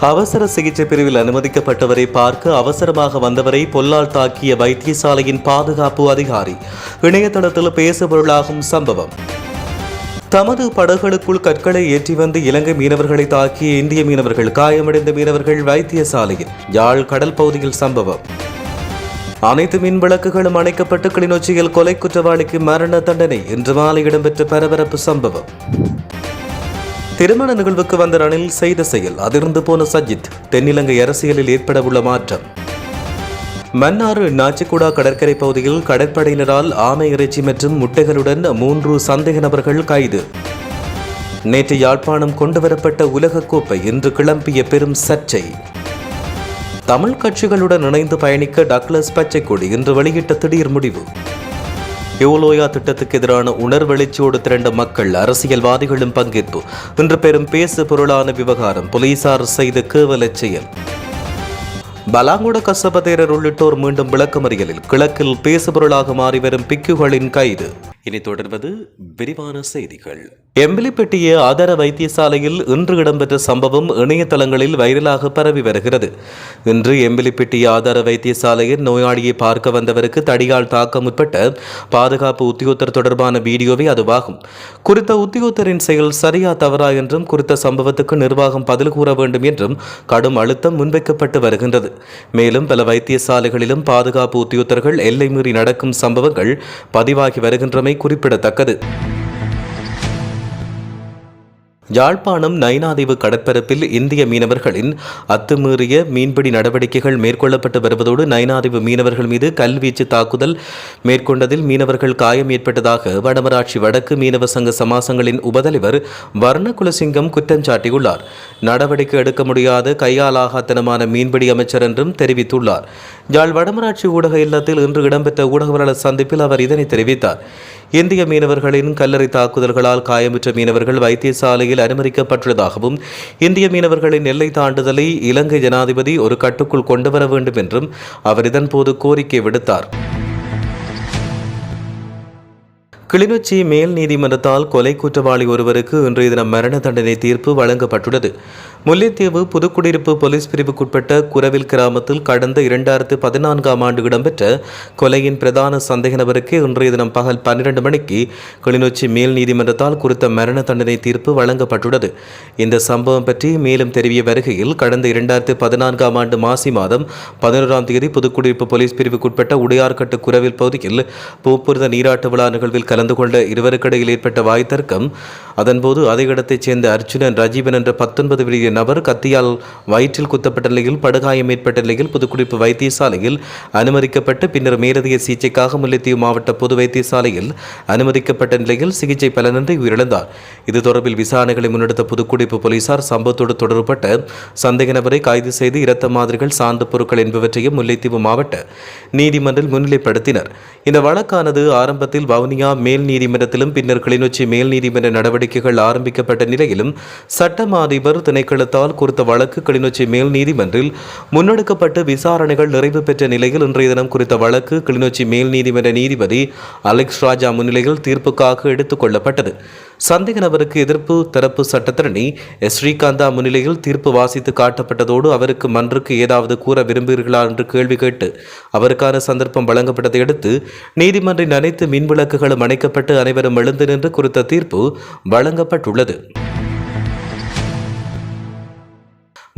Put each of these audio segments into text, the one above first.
அவசர சிகிச்சை பிரிவில் அனுமதிக்கப்பட்டவரை பார்க்க அவசரமாக வந்தவரை பொல்லால் தாக்கிய வைத்தியசாலையின் பாதுகாப்பு அதிகாரி. இணையதளத்தில் பேசுபொருளாகும் சம்பவம். தமது படகுகளுக்குள் கற்களை ஏற்றி வந்து இலங்கை மீனவர்களை தாக்கிய இந்திய மீனவர்கள் காயமடைந்த மீனவர்கள் வைத்தியசாலையில். யாழ் கடல் பகுதியில் சம்பவம். அனைத்து மின் விளக்குகளும் அணைக்கப்பட்டு கிளிநொச்சியில் கொலை குற்றவாளிக்கு மரண தண்டனை இன்று மாலை இடம்பெற்ற பரபரப்பு சம்பவம். திருமண நிகழ்வுக்கு வந்த ரணில் செய்த செயல் அதிர்ந்து போன சஜித் தென்னிலங்கை அரசியலில் ஏற்படவுள்ள மாற்றம். மன்னார் நாச்சிக்குடா கடற்கரை பகுதியில் கடற்படையினரால் ஆமை இறைச்சி மற்றும் முட்டைகளுடன் மூன்று சந்தேக நபர்கள் கைது. நேற்று யாழ்ப்பாணம் கொண்டுவரப்பட்ட உலகக்கோப்பை இன்று கிளம்பிய பெரும் சர்ச்சை. தமிழ் கட்சிகளுடன் இணைந்து பயணிக்க டக்ளஸ் பச்சைக்கொடி இன்று வெளியிட்ட திடீர் முடிவு. யோலோயா திட்டத்துக்கு எதிரான உணர்வெளிச்சியோடு திரண்ட மக்கள் அரசியல்வாதிகளும் பங்கேற்பு. இன்று பெரும் பேசு பொருளான விவகாரம் போலீசார் செய்த கேவலச் செயல். பலாங்குட கசபதேரர் உள்ளிட்டோர் மீண்டும் விளக்கமறியலில் கிழக்கில் பேசுபொருளாக மாறி வரும் பிக்குகளின் கைது. இனி தொடர்வது விரிவான செய்திகள். எம்பிலிப்பட்டிய ஆதார வைத்தியசாலையில் இன்று இடம்பெற்ற சம்பவம் இணையதளங்களில் வைரலாக பரவி வருகிறது. இன்று எம்பிலிப்பட்டிய ஆதார வைத்தியசாலையில் நோயாளியை பார்க்க வந்தவருக்கு தடியால் தாக்க முற்பட்ட பாதுகாப்பு உத்தியோகத்தர் தொடர்பான வீடியோவே அதுவாகும். குறித்த உத்தியோகத்தரின் செயல் சரியா தவறா என்றும் குறித்த சம்பவத்துக்கு நிர்வாகம் பதில் கூற வேண்டும் என்றும் கடும் அழுத்தம் முன்வைக்கப்பட்டு வருகின்றது. மேலும் பல வைத்தியசாலைகளிலும் பாதுகாப்பு உத்தியோகத்தர்கள் எல்லை மீறி நடக்கும் சம்பவங்கள் பதிவாகி வருகின்றமை குறிப்பிடத்தக்கது. யாழ்ப்பாணம் நைனாதீவு கடற்பரப்பில் இந்திய மீனவர்களின் அத்துமீறிய மீன்பிடி நடவடிக்கைகள் மேற்கொள்ளப்பட்டு வருவதோடு நைனாதீவு மீனவர்கள் மீது கல்வீச்சு தாக்குதல் மேற்கொண்டதில் மீனவர்கள் காயம் ஏற்பட்டதாக வடமராட்சி வடக்கு மீனவ சங்க சமாசங்களின் உபதலைவர் வர்ணகுலசிங்கம் குற்றம் சாட்டியுள்ளார். நடவடிக்கை எடுக்க முடியாத கையாலாகாத்தனமான மீன்பிடி அமைச்சர் என்றும் தெரிவித்துள்ளார். யாழ் வடமராட்சி ஊடக இல்லத்தில் இன்று இடம்பெற்ற ஊடகவியலாளர் சந்திப்பில் அவர் இதனை தெரிவித்தார். இந்திய மீனவர்களின் கல்லறை தாக்குதல்களால் காயமுற்ற மீனவர்கள் வைத்தியசாலையில் அனுமதிக்கப்பட்டுள்ளதாகவும் இந்திய மீனவர்களின் எல்லை தாண்டுதலை இலங்கை ஜனாதிபதி ஒரு கட்டுக்குள் கொண்டு வர வேண்டும் என்றும் அவர் இதன்போது கோரிக்கை விடுத்தார். கிளிநொச்சி மேல் நீதிமன்றத்தால் கொலை குற்றவாளி ஒருவருக்கு இன்றைய தினம் மரண தண்டனை தீர்ப்பு வழங்கப்பட்டுள்ளது. முல்லைத்தீவு புதுக்குடியிருப்பு போலீஸ் பிரிவுக்குட்பட்ட குரவில் கிராமத்தில் கடந்த இரண்டாயிரத்து பதினான்காம் ஆண்டு இடம்பெற்ற கொலையின் பிரதான சந்தேக நபருக்கு இன்றைய தினம் பகல் பன்னிரண்டு மணிக்கு கிளிநொச்சி மேல் நீதிமன்றத்தால் குறித்த மரண தண்டனை தீர்ப்பு வழங்கப்பட்டுள்ளது. இந்த சம்பவம் பற்றி மேலும் தெரிய வருகையில் கடந்த இரண்டாயிரத்து பதினான்காம் ஆண்டு மாசி மாதம் பதினோராம் தேதி புதுக்குடியிருப்பு போலீஸ் பிரிவுக்குட்பட்ட உடையார்கட்டு குரவில் பகுதியில் பூப்புரித நீராட்டு விழா நிகழ்வில் கலந்து கொண்ட இருவருக்கிடையில் ஏற்பட்ட வாய் தர்க்கம் அதன்போது அதே இடத்தைச் சேர்ந்த அர்ஜுனன் ரஜீவன் என்ற பத்தொன்பது வெளிய நபர் கத்தியால் வயிற்றில் குத்தப்பட்ட நிலையில் படுகாயம் ஏற்பட்ட நிலையில் புதுக்குடிப்பு வைத்தியசாலையில் அனுமதிக்கப்பட்டு பின்னர் மேலதிக சிகிச்சைக்காக முல்லைத்தீவு மாவட்ட பொது வைத்தியசாலையில் அனுமதிக்கப்பட்ட நிலையில் சிகிச்சை பலனின்றி உயிரிழந்தார். இது தொடர்பில் விசாரணைகளை முன்னெடுத்த புதுக்குடிப்பு போலீசார் சம்பவத்தோடு தொடர்பட்ட சந்தேக நபரை கைது செய்து இரத்த மாதிரிகள் சார்ந்த பொருட்கள் என்பவற்றையும் முல்லைத்தீவு மாவட்ட நீதிமன்றில் முன்னிலைப்படுத்தினர். இந்த வழக்கானது ஆரம்பத்தில் வவுனியா மேல் நீதிமன்றத்திலும் பின்னர் கிளிநொச்சி மேல் நீதிமன்ற நடவடிக்கை நடவடிக்கைகள் ஆரம்பிக்கப்பட்ட நிலையிலும் சட்டம் அதிபர் திணைக்களத்தால் குறித்த வழக்கு கிளிநொச்சி மேல் நீதிமன்றில் முன்னெடுக்கப்பட்டு விசாரணைகள் நிறைவு பெற்ற நிலையில் இன்றைய தினம் குறித்த வழக்கு கிளிநொச்சி மேல் நீதிமன்ற நீதிபதி அலெக்ஸ் ராஜா முன்னிலையில் தீர்ப்புக்காக எடுத்துக் கொள்ளப்பட்டது. சந்தேக நபருக்கு எதிர்ப்பு தரப்பு சட்டத்தரணி எஸ். ஸ்ரீகாந்தா முன்னிலையில் தீர்ப்பு வாசித்து காட்டப்பட்டதோடு அவருக்கு மன்றுக்கு ஏதாவது கூற விரும்புகிறீர்களா என்று கேள்வி கேட்டு அவருக்கான சந்தர்ப்பம் வழங்கப்பட்டதை அடுத்து நீதிமன்றின் அனைத்து மின்விளக்குகளும் அணைக்கப்பட்டு அனைவரும் எழுந்து நின்று குறித்த தீர்ப்பு வழங்கப்பட்டுள்ளது.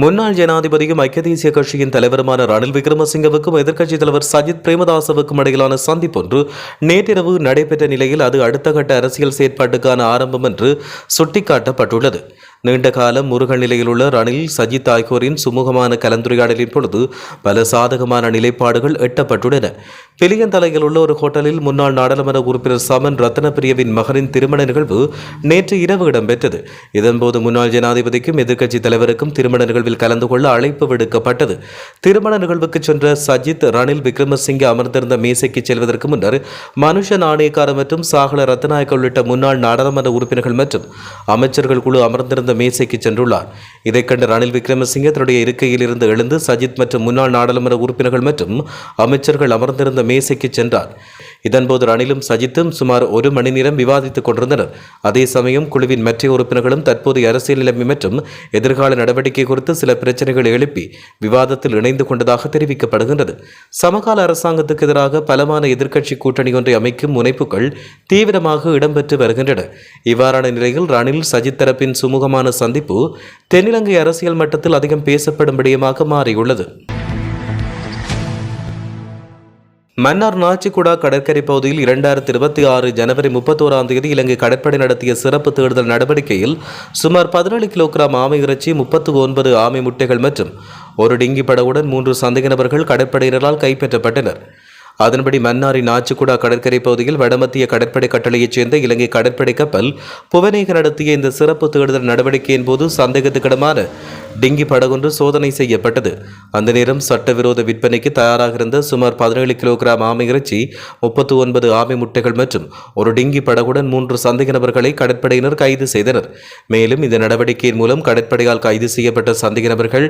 முன்னாள் ஜனாதிபதியும் ஐக்கிய தேசிய கட்சியின் தலைவருமான ரணில் விக்ரமசிங்கவுக்கும் எதிர்க்கட்சித் தலைவர் சஜித் பிரேமதாசவுக்கும் இடையிலான சந்திப்பொன்று நேற்றிரவு நடைபெற்ற நிலையில் அது அடுத்த கட்ட அரசியல் செயற்பாட்டுக்கான ஆரம்பம் என்று சுட்டிக்காட்டப்பட்டுள்ளது. நீண்ட காலம் முருகன் நிலையில் உள்ள ரணில் சஜித் ஆகியோரின் சுமூகமான கலந்துரையாடலின் பொழுது பல சாதகமான நிலைப்பாடுகள் எட்டப்பட்டுள்ளன. பிலியந்தலையில் உள்ள ஒரு ஹோட்டலில் முன்னாள் நாடாளுமன்ற உறுப்பினர் சமன் ரத்னபிரியவின் மகனின் திருமண நிகழ்வு நேற்று இரவு இடம்பெற்றது. இதன்போது முன்னாள் ஜனாதிபதிக்கும் எதிர்க்கட்சித் தலைவருக்கும் திருமண நிகழ்வில் கலந்து கொள்ள அழைப்பு விடுக்கப்பட்டது. திருமண நிகழ்வுக்கு சென்ற சஜித் ரணில் விக்ரமசிங்கே அமர்ந்திருந்த மேசைக்கு செல்வதற்கு முன்னர் மனுஷ நாணயக்கார மற்றும் சாகல ரத்நாயக்க உள்ளிட்ட முன்னாள் நாடாளுமன்ற உறுப்பினர்கள் மற்றும் அமைச்சர்கள் குழு அமர்ந்திருந்த மேசைக்கு சென்றுள்ளார். இதைக் கண்ட ரணில் விக்ரமசிங்கே தன்னுடைய இருக்கையில் இருந்து எழுந்து சஜித் மற்றும் முன்னாள் நாடாளுமன்ற உறுப்பினர்கள் மற்றும் அமைச்சர்கள் அமர்ந்திருந்த மேசைக்கு சென்றார். இதன்போது ரணிலும் சஜித்தும் சுமார் ஒரு மணி நேரம் விவாதித்துக் கொண்டிருந்தனர். அதே சமயம் குழுவின் மற்ற உறுப்பினர்களும் தற்போதைய அரசியல் நிலைமை மற்றும் எதிர்கால நடவடிக்கை குறித்து சில பிரச்சனைகளை எழுப்பி விவாதத்தில் இணைந்து கொண்டதாக தெரிவிக்கப்படுகின்றது. சமகால அரசாங்கத்துக்கு எதிராக பலமான எதிர்க்கட்சி கூட்டணி ஒன்றை அமைக்கும் முனைப்புகள் தீவிரமாக இடம்பெற்று வருகின்றன. இவ்வாறான நிலையில் ரணில் சஜித் தரப்பின் சுமூகமான சந்திப்பு தென்னிலங்கை அரசியல் மட்டத்தில் அதிகம் பேசப்படும் விடயமாக மாறியுள்ளது. மன்னார் நாச்சிக்குடா கடற்கரை பகுதியில் இரண்டாயிரத்தி இருபத்தி ஆறு ஜனவரி முப்பத்தோராம் தேதி இலங்கை கடற்படை நடத்திய சிறப்பு தேடுதல் நடவடிக்கையில் சுமார் பதினேழு கிலோகிராம் ஆமை இறைச்சி முப்பத்து ஒன்பது ஆமை முட்டைகள் மற்றும் ஒரு டிங்கி படகுடன் மூன்று சந்தேக நபர்கள் கடற்படையினரால் கைப்பற்றப்பட்டனர். அதன்படி மன்னாரின் நாச்சிக்குடா கடற்கரை பகுதியில் வடமத்திய கடற்படை கட்டளையைச் சேர்ந்த இலங்கை கடற்படை கப்பல் புவனேக நடத்திய இந்த சிறப்பு தேடுதல் நடவடிக்கையின் போது சந்தேகத்துக்கிடமான டிங்கி படகொன்று சோதனை செய்யப்பட்டது. அந்த நேரம் சட்டவிரோத விற்பனைக்கு தயாராக இருந்த சுமார் பதினேழு கிலோகிராம் ஆமை இறைச்சி முப்பத்தி ஒன்பது ஆமை முட்டைகள் மற்றும் ஒரு டிங்கி படகுடன் மூன்று சந்தேக நபர்களை கடற்படையினர் கைது செய்தனர். மேலும் இந்த நடவடிக்கையின் மூலம் கடற்படையால் கைது செய்யப்பட்ட சந்தேக நபர்கள்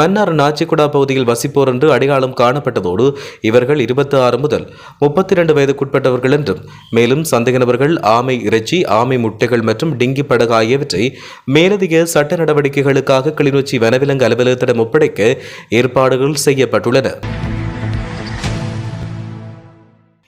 மன்னார் நாச்சிக்குடா பகுதியில் வசிப்போர் என்று அடையாளம் காணப்பட்டதோடு இவர்கள் இருபத்தி பதினாறு முதல் முப்பத்தி இரண்டு வயதுக்குட்பட்டவர்கள் என்றும் மேலும் சந்தேக நபர்கள் ஆமை இறைச்சி ஆமை முட்டைகள் மற்றும் டிங்கி படகு ஆகியவற்றை மேலதிக சட்ட நடவடிக்கைகளுக்காக கிளிநொச்சி வனவிலங்கு அலுவலகத்திடம் ஒப்படைக்க ஏற்பாடுகள் செய்யப்பட்டுள்ளன.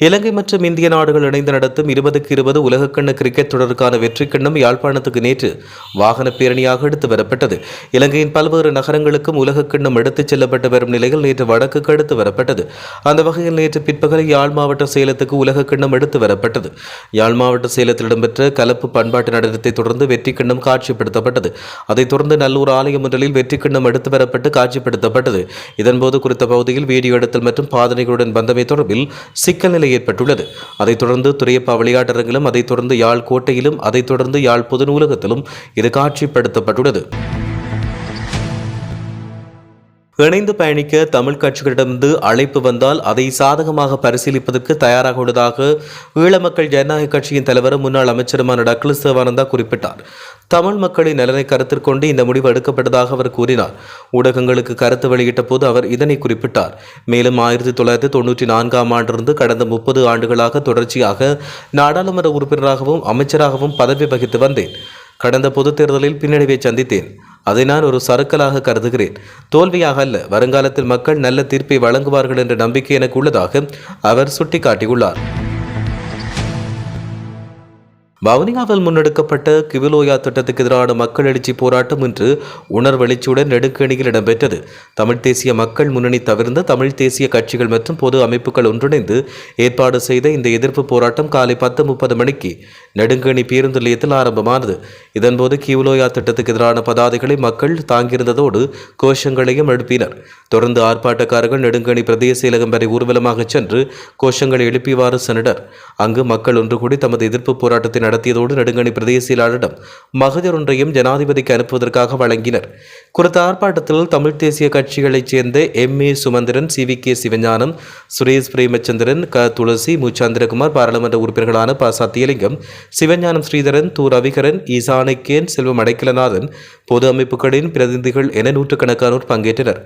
இலங்கை மற்றும் இந்திய நாடுகள் இணைந்து நடத்தும் இருபதுக்கு இருபது உலகக்கண்ண கிரிக்கெட் தொடருக்கான வெற்றி கிண்ணம் யாழ்ப்பாணத்துக்கு நேற்று வாகன பேரணியாக எடுத்து வரப்பட்டது. இலங்கையின் பல்வேறு நகரங்களுக்கும் உலகக்கிண்ணம் எடுத்துச் செல்லப்பட்டு வரும் நிலையில் நேற்று வடக்குக்கு எடுத்து வரப்பட்டது. அந்த வகையில் நேற்று பிற்பகல் யாழ் மாவட்ட சேலத்துக்கு உலகக்கிண்ணம் எடுத்து வரப்பட்டது. யாழ் மாவட்ட சேலத்தில் இடம்பெற்ற கலப்பு பண்பாட்டு நடனத்தை தொடர்ந்து வெற்றி கிண்ணம் காட்சிப்படுத்தப்பட்டது. அதைத் தொடர்ந்து நல்லூர் ஆலயம் ஒன்றில் வெற்றி கிண்ணம் எடுத்து வரப்பட்டு காட்சிப்படுத்தப்பட்டது. இதன்போது குறித்த பகுதியில் வீடியோ எடுத்தல் மற்றும் பாதனைகளுடன் வந்தமை தொடர்பில் சிக்கல் நிலை ஏற்பட்டுள்ளது. அதைத் தொடர்ந்து துறையப்பா விளையாட்டரங்கிலும் அதைத் தொடர்ந்து யாழ் கோட்டையிலும் அதைத் தொடர்ந்து யாழ் பொது நூலகத்திலும் இது காட்சிப்படுத்தப்பட்டுள்ளது. இணைந்து பயணிக்க தமிழ் கட்சிகளிடமிருந்து அழைப்பு வந்தால் அதை சாதகமாக பரிசீலிப்பதற்கு தயாராக உள்ளதாக ஈழ மக்கள் ஜனநாயக கட்சியின் தலைவரும் முன்னாள் அமைச்சருமான டக்ளஸ் தேவானந்தா குறிப்பிட்டார். தமிழ் மக்களின் நலனை கருத்தில் கொண்டு இந்த முடிவு எடுக்கப்பட்டதாக அவர் கூறினார். ஊடகங்களுக்கு கருத்து வெளியிட்ட போது அவர் இதனை குறிப்பிட்டார். மேலும் ஆயிரத்தி தொள்ளாயிரத்தி தொண்ணூற்றி நான்காம் ஆண்டிலிருந்து கடந்த முப்பது ஆண்டுகளாக தொடர்ச்சியாக நாடாளுமன்ற உறுப்பினராகவும் அமைச்சராகவும் பதவி வகித்து வந்தேன். கடந்த பொதுத் தேர்தலில் பின்னடைவை சந்தித்தேன். அதை நான் ஒரு சறுக்கலாக கருதுகிறேன். தோல்வியாக அல்ல வருங்காலத்தில் மக்கள் நல்ல தீர்ப்பை வழங்குவார்கள் என்ற நம்பிக்கை எனக்கு உள்ளதாக அவர் சுட்டிக்காட்டியுள்ளார். வவுனியாவில் முன்னெடுக்கப்பட்ட கிவிலோயா திட்டத்துக்கு எதிரான மக்கள் எழுச்சி போராட்டம் இன்று உணர்வெளிச்சியுடன் நெடுங்கணியில் இடம்பெற்றது. தமிழ் தேசிய மக்கள் முன்னணி தவிர்ந்த தமிழ் தேசிய கட்சிகள் மற்றும் பொது அமைப்புகள் ஒன்றிணைந்து ஏற்பாடு செய்த இந்த எதிர்ப்பு போராட்டம் காலை பத்து முப்பது மணிக்கு நெடுங்கணி பேருந்து நிலையத்தில் ஆரம்பமானது. இதன்போது கிவிலோயா திட்டத்துக்கு எதிரான பதாதைகளை மக்கள் தாங்கியிருந்ததோடு கோஷங்களையும் எழுப்பினர். தொடர்ந்து ஆர்ப்பாட்டக்காரர்கள் நெடுங்கணி பிரதேச செயலகம் வரை ஊர்வலமாக சென்று கோஷங்களை எழுப்பிவாறு சென்றனர் அங்கு மக்கள் ஒன்று கூடி தமது எதிர்ப்பு போராட்டத்தை நடத்தியதோடு நெடுங்கணி பிரதேச செயலாளரிடம் மகஜர் ஒன்றையும் ஜனாதிபதிக்கு அனுப்புவதற்காக வழங்கினர். குறித்த ஆர்ப்பாட்டத்தில் தமிழ் தேசிய கட்சிகளைச் சேர்ந்த M. A. Sumanthiran C. V. K. Sivagnanam Suresh Premachandran க. துளசி மு சந்திரகுமார் பாராளுமன்ற உறுப்பினர்களான ப. சத்தியலிங்கம் சிவஞானம் ஸ்ரீதரன் து. ரவிகரன் ஈசானைக்கேன் செல்வம் அடைக்கலநாதன் பொது அமைப்புகளின் பிரதிநிதிகள் என நூற்றுக்கணக்கானோர் பங்கேற்றனர்.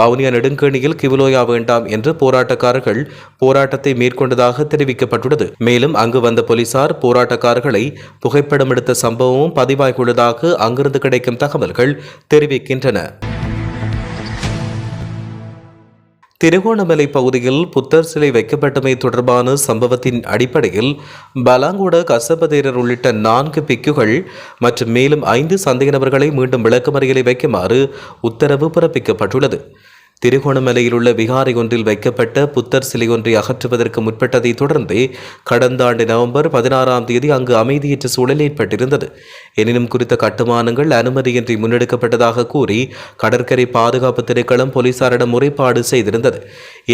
வவுனியா நெடுங்கணியில் கிவிலோயா வேண்டாம் என்று போராட்டக்காரர்கள் போராட்டத்தை மேற்கொண்டதாக தெரிவிக்கப்பட்டுள்ளது. மேலும் அங்கு வந்த போலீசார் போராட்டக்காரர்களை புகைப்படம் எடுத்த சம்பவமும் பதிவாகியுள்ளதாக அங்கிருந்து கிடைக்கும் தகவல்கள் தெரிவிக்கின்றன. திருகோணமலை பகுதியில் புத்தர் சிலை வைக்கப்பட்டமை தொடர்பான சம்பவத்தின் அடிப்படையில் பலாங்குட கசபதேரர் உள்ளிட்ட நான்கு பிக்குகள் மற்றும் மேலும் ஐந்து சந்தேக நபர்களை மீண்டும் விளக்கமறியலை வைக்குமாறு உத்தரவு பிறப்பிக்கப்பட்டுள்ளது. திருகோணமலையில் உள்ள விகாரை ஒன்றில் வைக்கப்பட்ட புத்தர் சிலை ஒன்றை அகற்றுவதற்கு முற்பட்டதை தொடர்ந்து கடந்த ஆண்டு நவம்பர் பதினாறாம் தேதி அங்கு அமைதியற்ற சூழல் ஏற்பட்டிருந்தது. எனினும் குறித்த கட்டுமானங்கள் அனுமதியின்றி முன்னெடுக்கப்பட்டதாக கூறி கடற்கரை பாதுகாப்பு திணைக்களம் போலீசாரிடம் முறைப்பாடு செய்திருந்தது.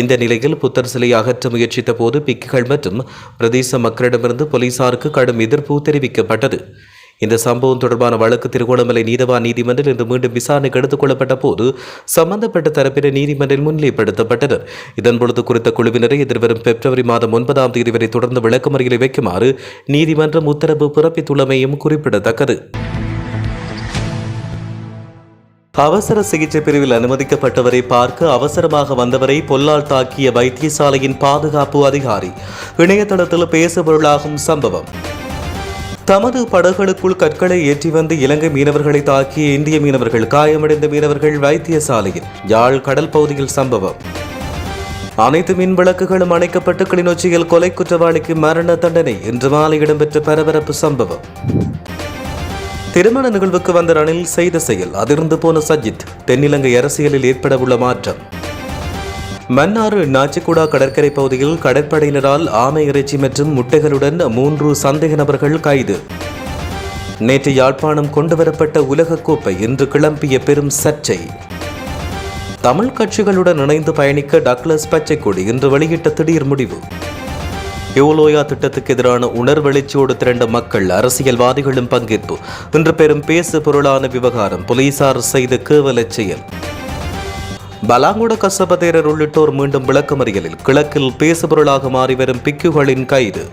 இந்த நிலையில் புத்தர் சிலையை அகற்ற முயற்சித்த போது பிக்குகள் மற்றும் பிரதேச மக்களிடமிருந்து போலீசாருக்கு கடும் எதிர்ப்பு தெரிவிக்கப்பட்டது. இந்த சம்பவம் தொடர்பான வழக்கு திருகோணமலை நீதவான் நீதிமன்றில் இன்று மீண்டும் விசாரணைக்கு எடுத்துக் கொள்ளப்பட்ட போது சம்பந்தப்பட்ட தரப்பினர் நீதிமன்றில் முன்னிலைப்படுத்தப்பட்டனர். இதன்பொழுது குறித்த குழுவினரை எதிர்வரும் பிப்ரவரி மாதம் ஒன்பதாம் தேதி வரை தொடர்ந்து விளக்கமறியலை வைக்குமாறு நீதிமன்றம் உத்தரவு பிறப்பித்துள்ளமையும் குறிப்பிடத்தக்கது. அவசர சிகிச்சை பிரிவில் அனுமதிக்கப்பட்டவரை பார்க்க அவசரமாக வந்தவரை பொல்லால் தாக்கிய வைத்தியசாலையின் பாதுகாப்பு அதிகாரி. இணையதளத்தில் பேசுபொருளாகும் சம்பவம். தமது படகுகளுக்குள் கற்களை ஏற்றி வந்து இலங்கை மீனவர்களை தாக்கிய இந்திய மீனவர்கள் காயமடைந்த மீனவர்கள் வைத்தியசாலையில். யாழ் கடல் பகுதியில் சம்பவம். அனைத்து மின் விளக்குகளும் அணைக்கப்பட்டு கிளிநொச்சியில் கொலை குற்றவாளிக்கு மரண தண்டனை. இன்று மாலை இடம்பெற்ற பரபரப்பு சம்பவம். திருமண நிகழ்வுக்கு வந்த ரணில் செய்த செயல் அதிர்ந்து போன சஜித். தென்னிலங்கை அரசியலில் ஏற்படவுள்ள மாற்றம். மன்னார் நாச்சிக்குடா கடற்கரை பகுதியில் கடற்படையினரால் ஆமை இறைச்சி மற்றும் முட்டைகளுடன் மூன்று சந்தேக நபர்கள் கைது. நேற்று யாழ்ப்பாணம் கொண்டுவரப்பட்ட உலகக்கோப்பை இன்று கிளம்பிய பெரும் சர்ச்சை. தமிழ் கட்சிகளுடன் இணைந்து பயணிக்க டக்ளஸ் பச்சைக்கொடி இன்று வெளியிட்ட திடீர் முடிவு. யோலோயா திட்டத்துக்கு எதிரான உணர்வெளிச்சியோடு திரண்ட மக்கள் அரசியல்வாதிகளும் பங்கேற்பு. இன்று பெரும் பேசு பொருளான விவகாரம் போலீசார் செய்த கேவலச் செயல். பலாங்குட கசபதேரர் உள்ளிட்டோர் மீண்டும் விளக்கமறியலில் கிழக்கில் பேசுபொருளாக மாறி வரும் பிக்குகளின் கைது.